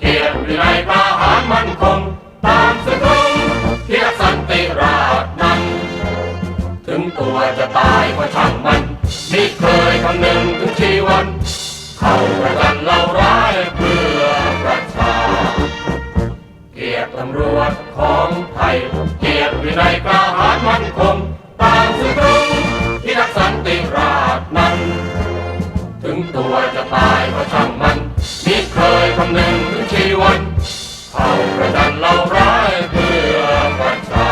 เกียรติวิไลทหารมันคง ตามสุตรงเกียรติสันติราชนั้น ถึงตัวจะตายก็ช่างมันไม่เคยคำนึงถึงชีวันเข้าประกันเราร้ายเพื่อประชา เกียรติตำรวจของไทย เกียรติวินัยกล้าหาญมันคงตามสุตรงที่รักสันติราชนั้น ถึงตัวจะตายก็ช่างมัน คยคำนึงถึงชีวันเข้าประจันเราร้ายเพื่อประชา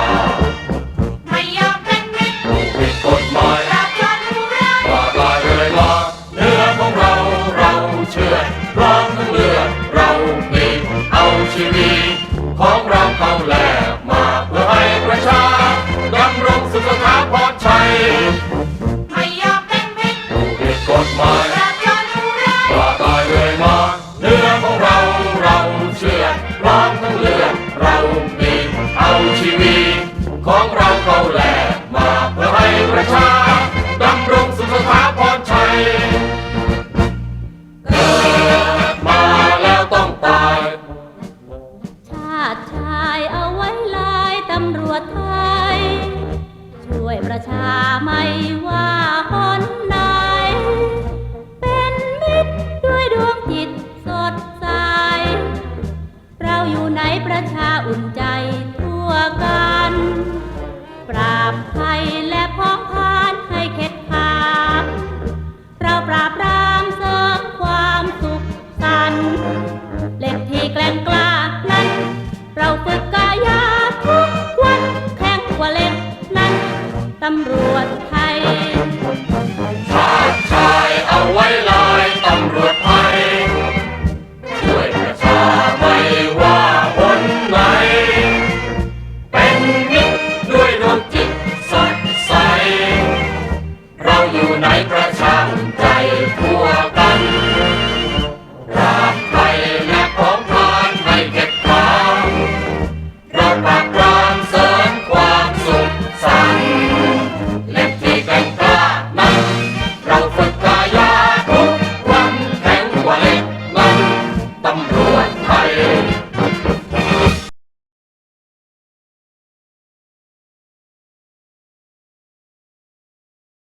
ไม่ยอมเป็นมิตรผู้ผิดกฎหมายปราบโจรผู้ร้ายว่าตายเลยมาเนื้อของเราเราเชื่อดพร้อมทั้งเลือดเรามีเอาชีวิตของเราเข้าแล ไทย ช่วยประชาไม่ว่าหนไหน เป็นมิตรด้วยดวงจิตสดใส เราอยู่ไหนประชาำรวจไทย ชาติชายเอาไว้ลายตำรวจไทยด้วยประชาไม่ว่าคนไหน เป็นมิตรด้วยดวงจิตสดใส เราอยู่ในประชาใจทั่วกันราบไปและของทานให้เก็บความเราปาก bum